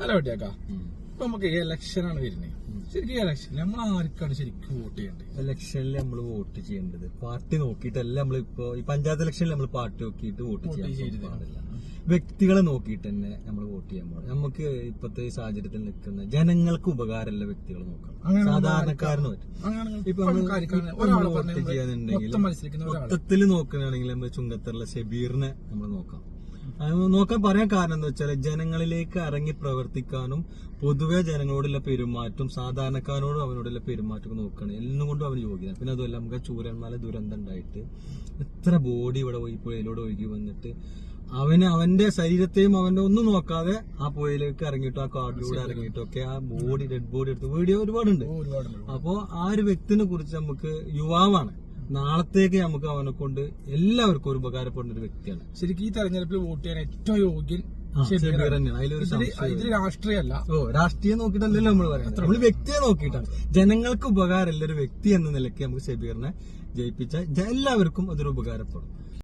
അല്ല വെട്ടിയാക്കാ ഇപ്പൊ നമുക്ക് ഇലക്ഷനാണ് വരുന്നത് ശരിക്കും ഇലക്ഷൻ നമ്മൾ ആർക്കാണ് ശരിക്കും വോട്ട് ചെയ്യേണ്ടത്? ഇലക്ഷനിൽ നമ്മൾ വോട്ട് ചെയ്യേണ്ടത്. പാർട്ടി നോക്കിയിട്ടല്ല നമ്മളിപ്പോ ഈ പഞ്ചായത്ത് ഇലക്ഷനിൽ നമ്മൾ പാർട്ടി നോക്കിയിട്ട് വോട്ട് വോട്ട് ചെയ്യാൻ പാടില്ല. വ്യക്തികളെ നോക്കിയിട്ട് തന്നെ നമ്മൾ വോട്ട് ചെയ്യാൻ പാടില്ല നമുക്ക് ഇപ്പോഴത്തെ ഈ സാഹചര്യത്തിൽ നിൽക്കുന്ന ജനങ്ങൾക്ക് ഉപകാരമുള്ള വ്യക്തികളെ നോക്കണം. സാധാരണക്കാരന് പറ്റും ഇപ്പൊ നമ്മൾ വോട്ട് ചെയ്യാന്നുണ്ടെങ്കിൽ മൊത്തത്തിൽ നോക്കുകയാണെങ്കിൽ നമ്മൾ ചുങ്കത്തുള്ള ഷബീറിനെ നമ്മൾ നോക്കാം. നോക്കാൻ പറയാൻ കാരണം എന്താ വെച്ചാൽ ജനങ്ങളിലേക്ക് ഇറങ്ങി പ്രവർത്തിക്കാനും പൊതുവെ ജനങ്ങളോടുള്ള പെരുമാറ്റം സാധാരണക്കാരോടും അവനോടുള്ള പെരുമാറ്റം നോക്കുകയാണ്. എല്ലാം കൊണ്ടും അവന് യോഗ്യത. പിന്നെ അതുമല്ല നമുക്ക് ചൂരന്മാരെ ചൂരന്മാല ദുരന്തം ഉണ്ടായിട്ട് എത്ര ബോഡി ഇവിടെ പോയി പുഴയിലൂടെ ഒഴുകി വന്നിട്ട് അവന് അവന്റെ ശരീരത്തെയും അവന്റെ ഒന്നും നോക്കാതെ ആ പുഴയിലേക്ക് ഇറങ്ങിയിട്ടും ആ കാട്ടിലൂടെ ഇറങ്ങിയിട്ടും ഒക്കെ ആ ബോഡി ഡെഡ് ബോഡി എടുത്ത് വീഡിയോ ഒരുപാടുണ്ട്. ഒരുപാട് അപ്പോ ആ ഒരു വ്യക്തിനെ കുറിച്ച് നമുക്ക് യുവാവാണ്. നാളത്തേക്ക് നമുക്ക് അവനെ കൊണ്ട് എല്ലാവർക്കും ഒരു ഉപകാരപ്പെടുന്ന ഒരു വ്യക്തിയാണ്. ശരിക്കും ഈ തെരഞ്ഞെടുപ്പിൽ വോട്ട് ചെയ്യാൻ ഏറ്റവും യോഗ്യൻ രാഷ്ട്രീയമല്ല ഓ രാഷ്ട്രീയം നോക്കിയിട്ടല്ലല്ലോ നമ്മൾ പറയുന്നത്. നമ്മൾ വ്യക്തിയെ നോക്കിയിട്ടാണ്. ജനങ്ങൾക്ക് ഉപകാരമുള്ള ഒരു വ്യക്തി എന്ന നിലയ്ക്ക് നമുക്ക് ഷബീറിനെ ജയിപ്പിച്ച എല്ലാവർക്കും അതൊരു ഉപകാരപ്പെടും.